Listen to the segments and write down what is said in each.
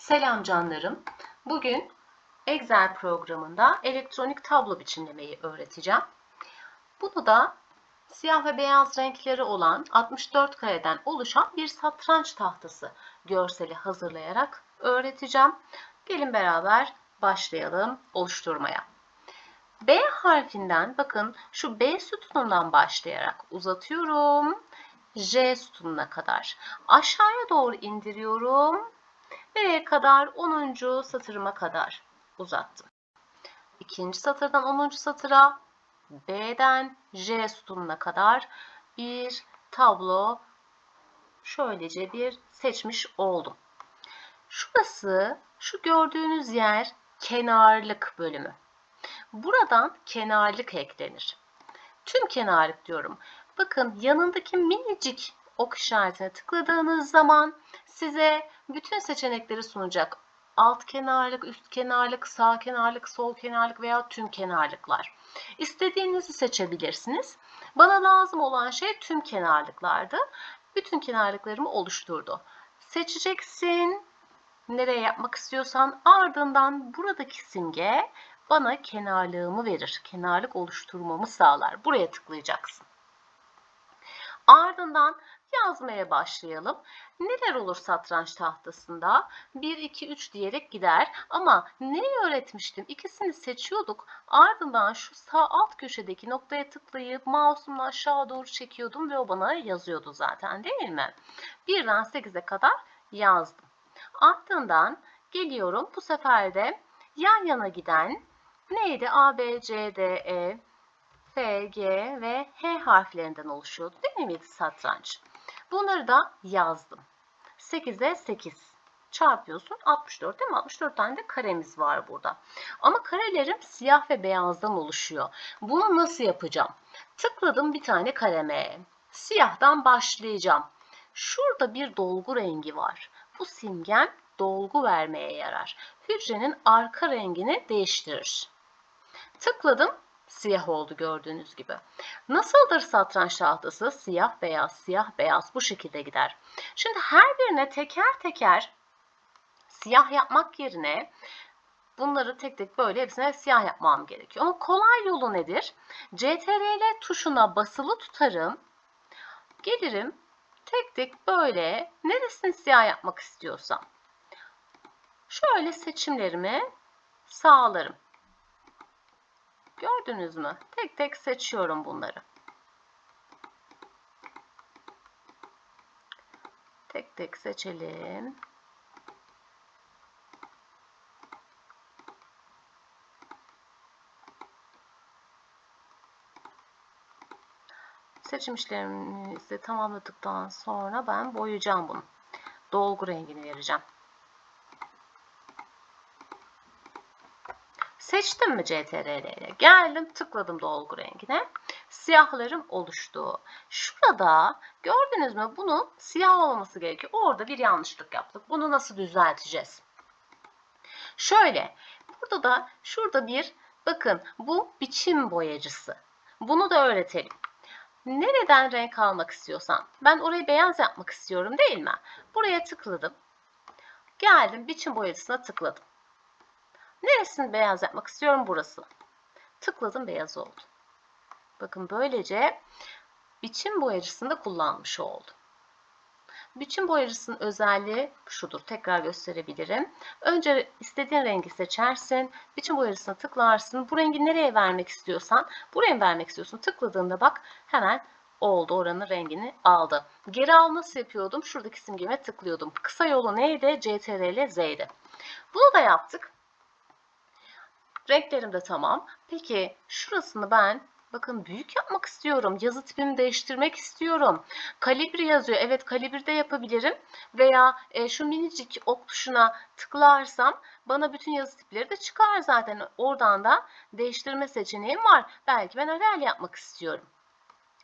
Selam canlarım. Bugün Excel programında elektronik tablo biçimlemeyi öğreteceğim. Bunu da siyah ve beyaz renkleri olan 64 kareden oluşan bir satranç tahtası görseli hazırlayarak öğreteceğim. Gelin beraber başlayalım oluşturmaya. B harfinden bakın şu B sütunundan başlayarak uzatıyorum. J sütununa kadar. Aşağıya doğru indiriyorum. B'ye kadar 10. satırıma kadar uzattım. İkinci satırdan 10. satıra B'den J sütununa kadar bir tablo şöylece bir seçmiş oldum. Şurası, şu gördüğünüz yer kenarlık bölümü. Buradan kenarlık eklenir. Tüm kenarlık diyorum. Bakın yanındaki minicik ok işaretine tıkladığınız zaman size bütün seçenekleri sunacak. Alt kenarlık, üst kenarlık, sağ kenarlık, sol kenarlık veya tüm kenarlıklar. İstediğinizi seçebilirsiniz. Bana lazım olan şey tüm kenarlıklardı. Bütün kenarlıklarımı oluşturdu. Seçeceksin. Nereye yapmak istiyorsan ardından buradaki simge bana kenarlığımı verir. Kenarlık oluşturmamı sağlar. Buraya tıklayacaksın. Ardından yazmaya başlayalım. Neler olur satranç tahtasında? 1, 2, 3 diyerek gider. Ama neyi öğretmiştim? İkisini seçiyorduk. Ardından şu sağ alt köşedeki noktaya tıklayıp mouse'umu aşağı doğru çekiyordum ve o bana yazıyordu zaten değil mi? 1'den 8'e kadar yazdım. Ardından geliyorum. Bu sefer de yan yana giden neydi? A, B, C, D, E, F, G ve H harflerinden oluşuyordu değil miydi satranç? Bunları da yazdım. 8'e 8 çarpıyorsun 64 değil mi? 64 tane de karemiz var burada. Ama karelerim siyah ve beyazdan oluşuyor. Bunu nasıl yapacağım? Tıkladım bir tane kaleme. Siyahtan başlayacağım. Şurada bir dolgu rengi var. Bu simgen dolgu vermeye yarar. Hücrenin arka rengini değiştirir. Tıkladım siyah oldu gördüğünüz gibi. Nasıldır satranç tahtası? Siyah beyaz, siyah beyaz bu şekilde gider. Şimdi her birine teker teker siyah yapmak yerine bunları tek tek böyle hepsine siyah yapmam gerekiyor. Ama kolay yolu nedir? CTRL tuşuna basılı tutarım. Gelirim tek tek böyle neresini siyah yapmak istiyorsam. Şöyle seçimlerimi sağlarım. Gördünüz mü? Tek tek seçiyorum bunları. Tek tek seçelim. Seçim işlemimizi tamamladıktan sonra ben boyayacağım bunu. Dolgu rengini vereceğim. Seçtim mi CTRL ile? Geldim tıkladım dolgu rengine. Siyahlarım oluştu. Şurada gördünüz mü bunun siyah olması gerekiyor. Orada bir yanlışlık yaptık. Bunu nasıl düzelteceğiz? Şöyle burada da şurada bir bakın bu biçim boyacısı. Bunu da öğretelim. Nereden renk almak istiyorsan ben orayı beyaz yapmak istiyorum değil mi? Buraya tıkladım. Geldim biçim boyacısına tıkladım. Neresini beyaz yapmak istiyorum? Burası. Tıkladım beyaz oldu. Bakın böylece biçim boyacısını da kullanmış oldum. Biçim boyacısının özelliği şudur. Tekrar gösterebilirim. Önce istediğin rengi seçersin. Biçim boyacısına tıklarsın. Bu rengi nereye vermek istiyorsan, buraya vermek istiyorsun. Tıkladığında bak hemen oldu. Oranın rengini aldı. Geri al nasıl yapıyordum? Şuradaki simgeme tıklıyordum. Kısa yolu neydi? CTRL Z'ydi. Bunu da yaptık. Renklerim de tamam. Peki şurasını ben bakın büyük yapmak istiyorum. Yazı tipimi değiştirmek istiyorum. Kalibri yazıyor. Evet kalibri de yapabilirim. Veya e, şu minicik ok tuşuna tıklarsam bana bütün yazı tipleri de çıkar zaten. Oradan da değiştirme seçeneğim var. Belki ben Arial yapmak istiyorum.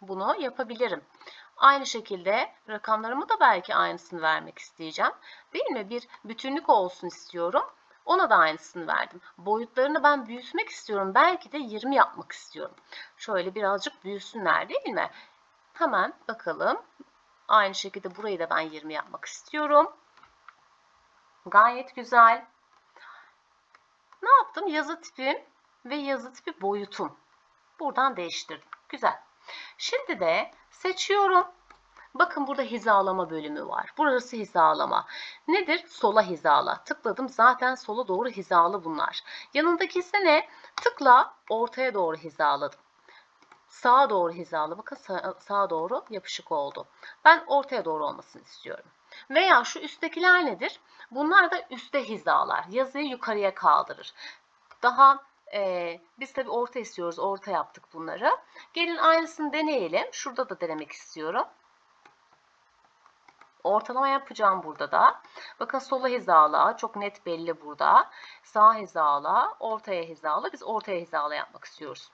Bunu yapabilirim. Aynı şekilde rakamlarımı da belki aynısını vermek isteyeceğim. Değil mi? Bir bütünlük olsun istiyorum. Ona da aynısını verdim. Boyutlarını ben büyütmek istiyorum. Belki de 20 yapmak istiyorum. Şöyle birazcık büyüsünler değil mi? Hemen bakalım. Aynı şekilde burayı da ben 20 yapmak istiyorum. Gayet güzel. Ne yaptım? Yazı tipim ve yazı tipi boyutum. Buradan değiştirdim. Güzel. Şimdi de seçiyorum. Bakın burada hizalama bölümü var. Burası hizalama. Nedir? Sola hizala. Tıkladım. Zaten sola doğru hizalı bunlar. Yanındaki ise ne? Tıkla ortaya doğru hizaladım. Sağa doğru hizalı. Bakın sağa, doğru yapışık oldu. Ben ortaya doğru olmasını istiyorum. Veya şu üsttekiler nedir? Bunlar da üste hizalar. Yazıyı yukarıya kaldırır. Daha e, biz tabi orta istiyoruz. Orta yaptık bunları. Gelin aynısını deneyelim. Şurada da denemek istiyorum. Ortalama yapacağım burada da. Bakın sola hizala çok net belli burada. Sağ hizala, ortaya hizala. Biz ortaya hizala yapmak istiyoruz.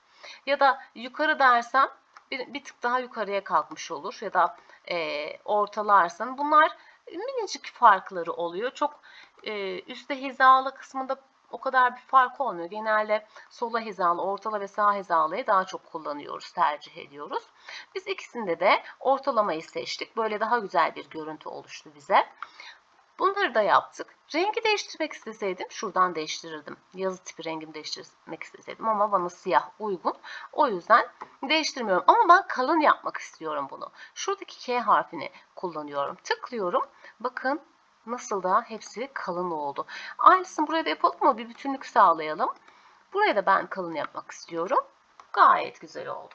Ya da yukarı dersem bir, bir tık daha yukarıya kalkmış olur. Ya da e, ortalarsan. Bunlar minicik farkları oluyor. Çok e, üstte hizalı kısmında o kadar bir fark olmuyor. Genelde sola hizalı, ortala ve sağ hizalıyı daha çok kullanıyoruz, tercih ediyoruz. Biz ikisinde de ortalamayı seçtik. Böyle daha güzel bir görüntü oluştu bize. Bunları da yaptık. Rengi değiştirmek isteseydim şuradan değiştirirdim. Yazı tipi rengimi değiştirmek isteseydim ama bana siyah uygun. O yüzden değiştirmiyorum. Ama ben kalın yapmak istiyorum bunu. Şuradaki K harfini kullanıyorum. Tıklıyorum. Bakın nasıl da hepsi kalın oldu. Aynısını buraya da yapalım mı? Bir bütünlük sağlayalım. Buraya da ben kalın yapmak istiyorum. Gayet güzel oldu.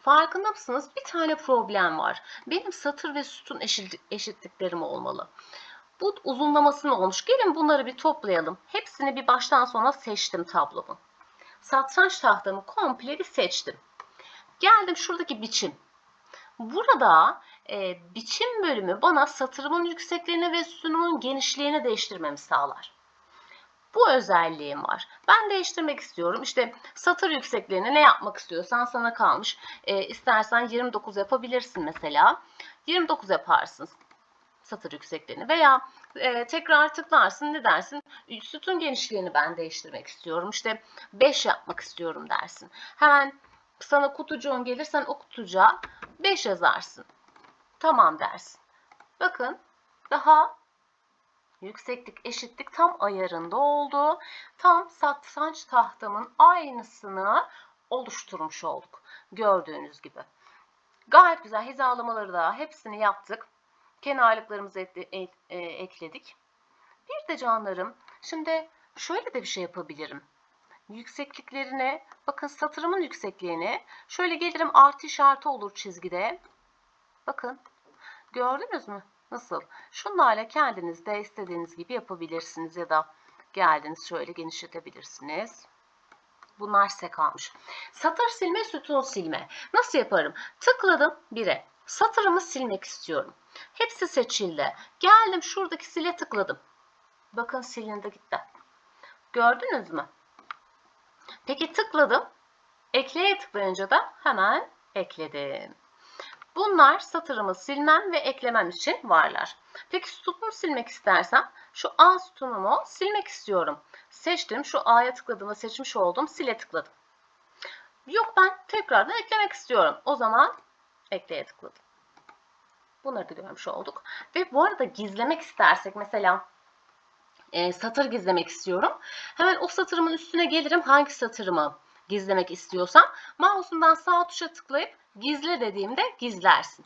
Farkında mısınız? Bir tane problem var. Benim satır ve sütun eşit, eşitliklerim olmalı. Bu uzunlamasının olmuş. Gelin bunları bir toplayalım. Hepsini bir baştan sona seçtim tablomu. Satranç tahtamı komple bir seçtim. Geldim şuradaki biçim. Burada e, biçim bölümü bana satırımın yüksekliğini ve sütunumun genişliğini değiştirmemi sağlar. Bu özelliğim var. Ben değiştirmek istiyorum. İşte satır yüksekliğini ne yapmak istiyorsan sana kalmış. E, istersen 29 yapabilirsin mesela. 29 yaparsın satır yüksekliğini veya e, tekrar tıklarsın ne dersin? Sütun genişliğini ben değiştirmek istiyorum. İşte 5 yapmak istiyorum dersin. Hemen sana kutucuğun gelirsen o kutucuğa 5 yazarsın. Tamam dersin. Bakın daha yükseklik eşitlik tam ayarında oldu. Tam satranç tahtamın aynısını oluşturmuş olduk. Gördüğünüz gibi. Gayet güzel hizalamaları da hepsini yaptık. Kenarlıklarımızı e, e, ekledik. Bir de canlarım şimdi şöyle de bir şey yapabilirim. Yüksekliklerine bakın satırımın yüksekliğini şöyle gelirim artı işareti olur çizgide. Bakın gördünüz mü? Nasıl? Şunlarla kendiniz de istediğiniz gibi yapabilirsiniz ya da geldiniz şöyle genişletebilirsiniz. Bunlar size kalmış. Satır silme, sütun silme. Nasıl yaparım? Tıkladım 1'e. Satırımı silmek istiyorum. Hepsi seçildi. Geldim şuradaki sile tıkladım. Bakın silindi gitti. Gördünüz mü? Peki tıkladım. Ekleye tıklayınca da hemen ekledim. Bunlar satırımı silmem ve eklemem için varlar. Peki sütunumu silmek istersem şu A sütunumu silmek istiyorum. Seçtim. Şu A'ya tıkladığımda seçmiş olduğum sile tıkladım. Yok ben tekrardan eklemek istiyorum. O zaman ekleye tıkladım. Bunları da görmüş olduk. Ve bu arada gizlemek istersek mesela e, satır gizlemek istiyorum. Hemen o satırımın üstüne gelirim. Hangi satırımı gizlemek istiyorsam mouse'umdan sağ tuşa tıklayıp gizle dediğimde gizlersin.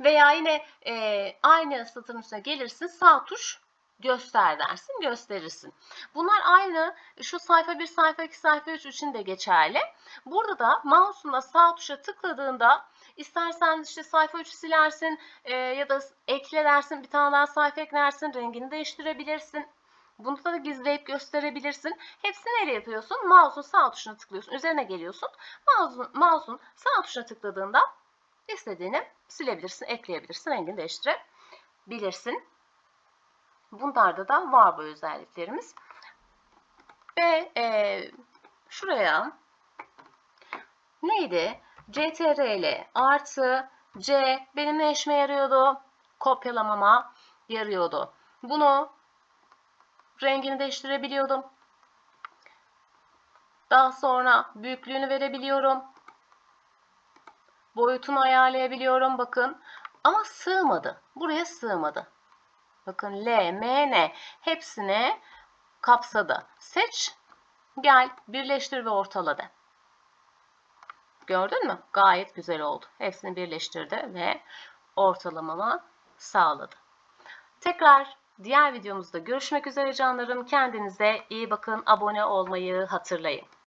Veya yine e, aynı satırın üstüne gelirsin sağ tuş göster dersin gösterirsin. Bunlar aynı şu sayfa 1 sayfa 2 sayfa 3 için de geçerli. Burada da mouse'unla sağ tuşa tıkladığında istersen işte sayfa 3 silersin e, ya da ekle dersin bir tane daha sayfa eklersin rengini değiştirebilirsin. Bunu da gizleyip gösterebilirsin. Hepsini nereye yapıyorsun? Mouse'un sağ tuşuna tıklıyorsun. Üzerine geliyorsun. Mouse'un mouse'un sağ tuşuna tıkladığında istediğini silebilirsin, ekleyebilirsin, rengini değiştirebilirsin. Bunlarda da var bu özelliklerimiz. Ve e, şuraya neydi? CTRL artı C benim ne işime yarıyordu? Kopyalamama yarıyordu. Bunu rengini değiştirebiliyordum. Daha sonra büyüklüğünü verebiliyorum. Boyutunu ayarlayabiliyorum bakın. Ama sığmadı. Buraya sığmadı. Bakın L, M, N hepsini kapsadı. Seç, gel, birleştir ve ortala de. Gördün mü? Gayet güzel oldu. Hepsini birleştirdi ve ortalamama sağladı. Tekrar diğer videomuzda görüşmek üzere canlarım. Kendinize iyi bakın. Abone olmayı hatırlayın.